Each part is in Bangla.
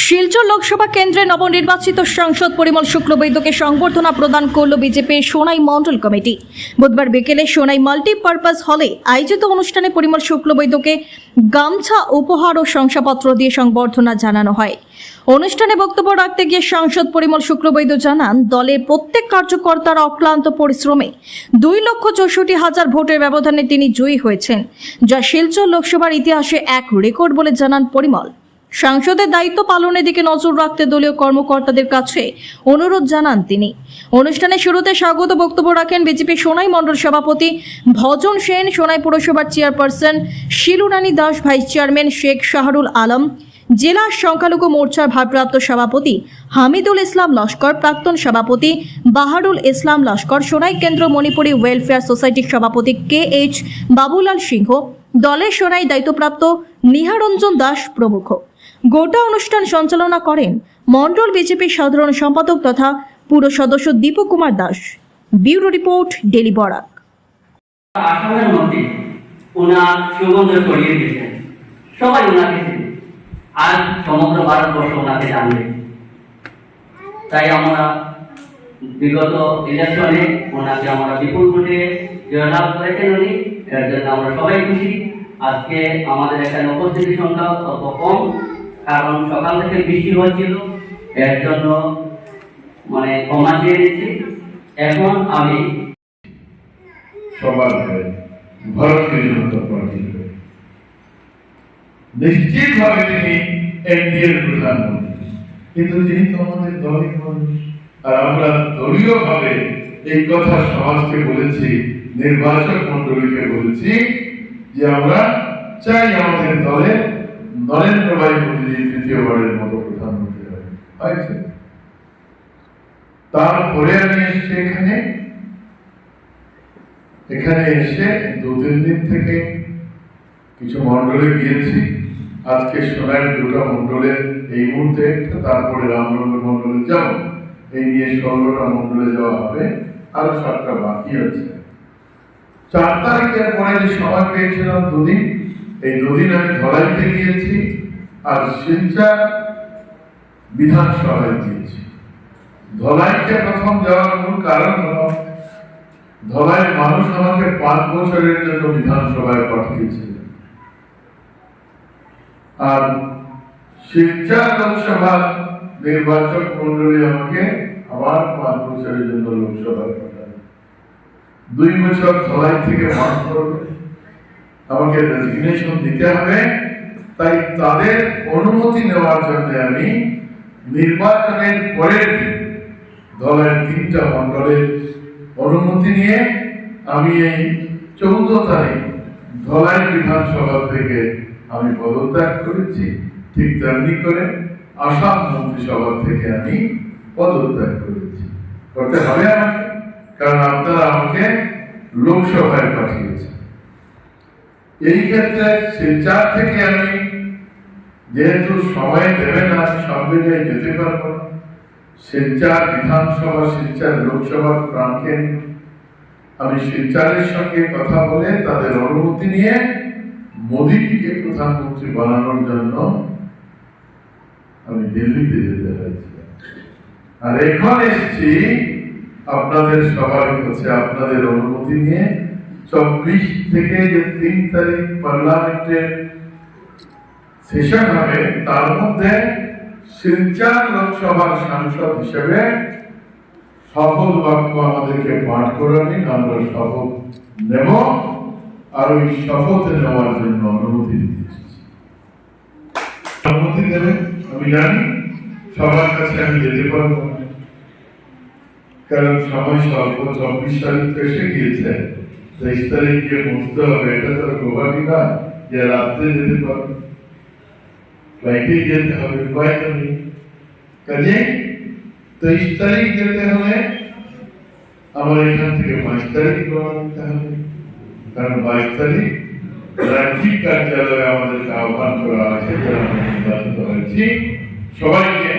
শিলচর লোকসভা কেন্দ্রে নবনির্বাচিত সাংসদ পরিমল শুক্লবৈদ্যকে সংবর্ধনা প্রদান করল বিজেপির সোনাই মণ্ডল কমিটি। বুধবার বিকেলে সোনাই মাল্টিপারপাস হলে আয়োজিত অনুষ্ঠানে পরিমল শুক্লবৈদ্যকে গামছা, উপহার ও শংসাপত্র দিয়ে সংবর্ধনা জানানো হয়। অনুষ্ঠানে বক্তব্য রাখতে গিয়ে সাংসদ পরিমল শুক্লবৈদ্য জানান, দলের প্রত্যেক কার্যকর্তার অক্লান্ত পরিশ্রমে দুই লক্ষ চৌষট্টি হাজার ভোটের ব্যবধানে তিনি জয়ী হয়েছেন, যা শিলচর লোকসভার ইতিহাসে এক রেকর্ড বলে জানান পরিমল। সাংসদের দায়িত্ব পালনের দিকে নজর রাখতে দলীয় কর্মকর্তাদের কাছে অনুরোধ জানান তিনি। অনুষ্ঠানে শুরুতে স্বাগত বক্তব্য রাখেন বিজেপি সোনাই মণ্ডল সভাপতি ভজন সেন, সোনাই পুরসভার chairperson Shilurani Das, vice chairman Sheikh Shahrul Alam, জেলা সংখ্যালঘু মোর্চার ভারপ্রাপ্ত সভাপতি হামিদুল ইসলাম লস্কর, প্রাক্তন সভাপতি বাহারুল ইসলাম লস্কর, সোনাই কেন্দ্র মণিপুরী ওয়েলফেয়ার সোসাইটির সভাপতি কে এইচ বাবুলাল সিংহ, দলের সোনাই দায়িত্বপ্রাপ্ত নিহারঞ্জন দাস প্রমুখ। গোটা অনুষ্ঠান সঞ্চালনা করেন মন্ডল বিজেপির সাধারণ সম্পাদক তথা পুর সদস্য Dipak Kumar Das. Bureau report, daily Barak. সবাই ওনাকে সমগ্র ভারতবর্ষ ওনাকে জানবে। তাই আমরা বিগত ইলেকশনে ওনাকে আমরা বিপুল ভোটে জয়লাভ করেছেন উনি। এর জন্য আমরা সবাই খুশি। আজকে আমাদের এখানে উপস্থিতি সংখ্যা অল্প কম। কারণ সকাল থেকে বৃষ্টি হচ্ছিল এর জন্য মানে কমা দিয়ে দিচ্ছি এখন আমি সবার নিশ্চিতভাবে তিনি এনডিএর প্রধানমন্ত্রী। কিন্তু তিনি তো আমাদের দলের মানুষ, আর আমরা দলীয় ভাবে এই কথা সমাজকে বলেছি, নির্বাচক মন্ডলীকে বলেছি যে আমরা চাই আমাদের দলে নরেন্দ্র ভাই মোদী তৃতীয়বারের মতো প্রধানমন্ত্রী হয়েছে তারপরে আমি এসছি এখানে। এখানে এসে দু, তিন দিন থেকে কিছু মন্ডলে গিয়েছি। আজকে সোনার দুটো মন্ডলে এই মুহূর্তে তারপরে রামনগর মন্ডলে যাব। এই নিয়ে ষোলোটা মন্ডলে যাওয়া হবে। আরও সাতটা বাকি আছে। চার তারিখের পরে যে সময় পেয়েছিলাম দুদিন এই দুদিন আমি ধলাইতে গিয়েছি আর শিলচর বিধানসভায় গিয়েছি ধলাইতে প্রথম যাওয়ার মূল কারণ হলো ধলাই মানুষ আমাকে পাঁচ বছরের জন্য বিধানসভায় পাঠিয়েছিলেন। আর শিলচর লোকসভা নির্বাচক মন্ডলী আমাকে আবার পাঁচ বছরের জন্য লোকসভায় পাঠাবে দুই বছর ধলাই থেকে মাঠ করবে আমাকে রেজিগনেশন দিতে হবে। তাই তাদের অনুমতি নেওয়ার জন্য আমি নির্বাচনের পরের দলের তিনটা মন্ডলের অনুমতি নিয়ে আমি এই চৌদ্দ তারিখ ধলাই বিধানসভা থেকে আমি পদত্যাগ করেছি। ঠিক তেমনি করে আসাম মন্ত্রিসভা থেকে আমি পদত্যাগ করেছি। করতে হবে আমাকে, কারণ আপনারা আমাকে লোকসভায় পাঠিয়েছেন। এই ক্ষেত্রে শিলচার থেকে আমি যেহেতু সময় দেবে না সব জায়গায় যেতে পারব। শিলচার বিধানসভা, শিলচার লোকসভার প্রাণকে আমি শিলচারের সঙ্গে কথা বলে তাদের অনুমতি নিয়ে মোদীজিকে প্রধানমন্ত্রী বানানোর জন্য আমি দিল্লিতে যেতে হয়েছে আর এখন এসেছি আপনাদের সবার কাছে, আপনাদের অনুমতি নিয়ে চব্বিশ থেকে যে তিন তারিখ পার্লামেন্টের সেশন হবে, তার মধ্যে শিলচর লোকসভার সাংসদ হিসেবে সফল বাক্য আমাদেরকে পাঠ করাবেন আমরা শপথ নেব আর ওই শপথ নেওয়ার জন্য অনুমতি দিতে। অনুমতি দেবে, আমি জানি, সবার কাছে আমি যেতে পারব কারণ সময় স্বল্প, চব্বিশ তারিখ এসে গিয়েছে তেইশ তারিখ গিয়ে পৌঁছতে হবে এটা তো আর গৌহাটি না যে রাত্রে যেতে পারবে ফ্লাইটেই যেতে হবে উপায় তো নেই কাজে তেইশ তারিখ যেতে হলে আমার এখান থেকে পাঁচ তারিখ রওনা দিতে হবে কারণ বাইশ তারিখ রাজ্যিক কার্যালয়ে আমাদেরকে আহ্বান করা আছে যারা আমরা নির্বাচিত হয়েছি সবাইকে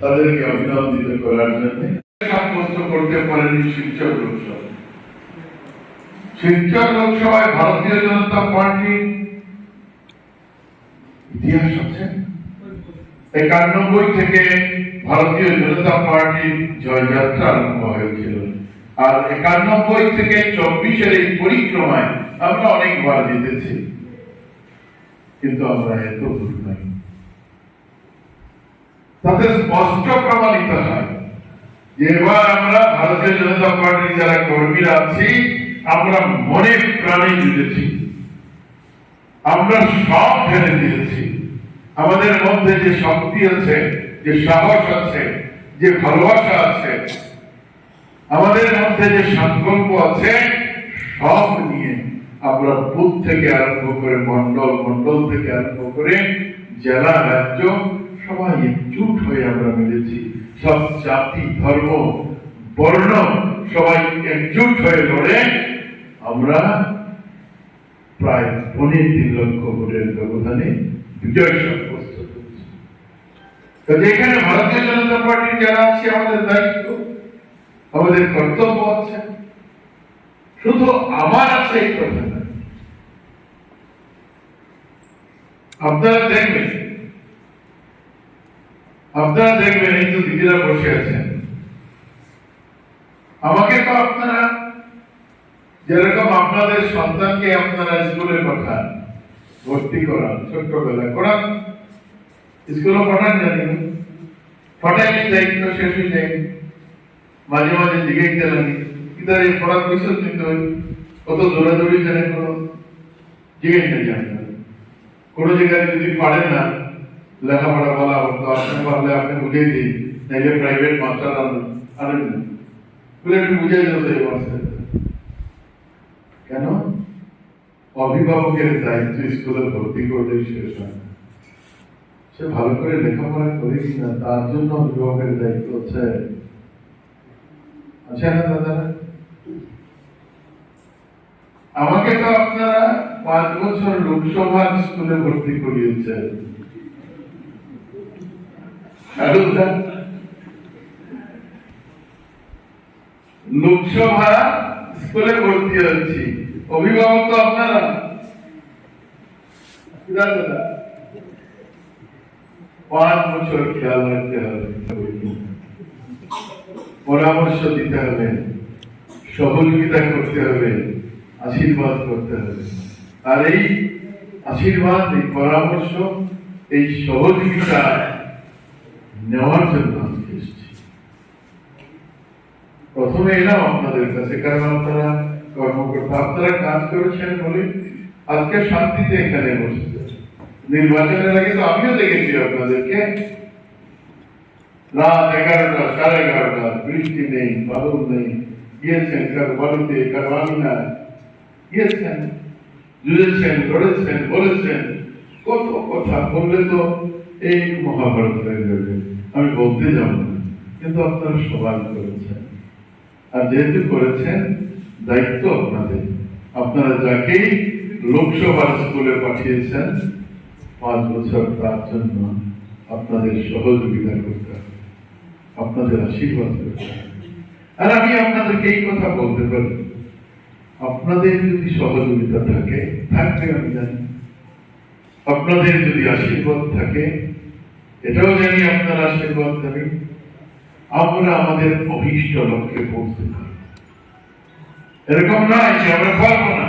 তাদেরকে অভিনন্দিত করার জন্য সাব্যস্ত করতে পারেনি শিলচর লোকসভা শিলচর লোকসভায় ভারতীয় জনতা পার্টি ইতিহাস আছে। একানব্বই থেকে ভারতীয় জনতা পার্টির জয়যাত্রা আরম্ভ হয়েছিল। আর একানব্বই থেকে চব্বিশের এই পরিক্রমায় আমরা অনেকবার জিতেছি। কিন্তু আমরা এত দূর নাই। তাতে স্পষ্ট প্রমাণিত হয় যে এবার আমরা ভারতীয় জনতা পার্টির যারা কর্মীরা আছি আমরা মনে প্রাণে জুড়েছি আমরা সব ঢেলে দিয়েছি। আমাদের মধ্যে যে শক্তি আছে, যে সাহস আছে, যে ভালোবাসা আছে, আমাদের মধ্যে যে সংকল্প আছে, সব নিয়ে আমরা বুথ থেকে আরম্ভ করে মন্ডল মন্ডল থেকে আরম্ভ করে জেলা, রাজ্য, সবাই একজুট হয়ে আমরা মিলেছি। সব জাতি, ধর্ম, বর্ণ সবাই একজুট হয়ে লড়ে আমরা প্রায় পনেরো তিন লক্ষ ভোটের ব্যবধানে বিজয় সাব্যস্ত করেছি। তো যেখানে ভারতীয় জনতা পার্টির যারা আছে, আমাদের দায়িত্ব, আমাদের কর্তব্য আছে। শুধু আমার আছে এই কথা আপনারা দেখবেন আপনারা দেখবেন এই তো দিদিরা বসে আছেন। আমাকে তো আপনারা যেরকম আপনাদের সন্তানকে আপনারা স্কুলে পাঠান ভর্তি করান ছোট্টবেলা করান। স্কুলে পাঠান জানি। পাঠাইলে দায়িত্ব শেষ হয়ে যায়। মাঝে মাঝে জিজ্ঞাসা লাগে কিন্তু এই পড়ার কৈশল কিন্তু কত দৌড়াদৌড়ি জানে কোনো জিজ্ঞাসা জানে কোনো জায়গায় যদি পারে না, লেখাপড়া বলা হতো আপনি পারলে আপনি বুঝিয়ে দিন, নাইলে প্রাইভেট মাস্টার আনেন আনেন না। বলে একটু বুঝিয়ে এই মাস্টার কেন? অভিভাবকের দায়িত্ব স্কুলে ভর্তি করলে শেষ হয়। সে ভালো করে লেখাপড়া করে কিনা তার জন্য অভিভাবকের দায়িত্ব আছে আছে না দাদা আমাকে তো আপনারা পাঁচ বছর লোকসভা স্কুলে ভর্তি শাহরুখদা, লোকসভা স্কুলে ভর্তি হচ্ছি অভিভাবক তো আপনারা। পাঁচ বছর খেয়াল রাখতে হবে। পরামর্শ দিতে হবে। সহযোগিতা করতে হবে। আশীর্বাদ করতে হবে। আর এই আশীর্বাদ, এই পরামর্শ, এই সহযোগিতা নেওয়ার জন্য আজকে এসেছি। প্রথমে এলাম আপনাদের কাছে, কারণ আপনারা কর্মকর্তা আপনারা কাজ করেছেন বলে আজকে শান্তিতে এখানে বসেছে। নির্বাচনের আগে তো আমিও দেখেছি আপনাদেরকে। রাত এগারোটা, সাড়ে এগারোটা, বৃষ্টি নেই, বাদল নেই। গিয়েছেন বাড়িতে গিয়েছেন জুড়েছেন লড়েছেন, বলেছেন। কত কথা বললে তো এই মহাভারত হয়ে যাবে আমি বলতে যাব না, কিন্তু আপনারা সবাই করেছেন। আর যেহেতু করেছেন দায়িত্ব আপনাদের। আপনারা যাকেই লোকসভার স্কুলে পাঠিয়েছেন, পাঁচ বছর তার জন্য আপনাদের সহযোগিতা করতে হবে। আপনাদের আশীর্বাদ করতে আর আমি আপনাদেরকে এই কথা বলতে পারি। আপনাদের যদি সহযোগিতা থাকে, থাকবে আমি জানি। আপনাদের যদি আশীর্বাদ থাকে, এটাও জানি আপনার আশীর্বাদ দেবে আমরা আমাদের অভীষ্ট লক্ষ্যে পৌঁছতে পারব। এরকম নয় যে আমরা পারবো না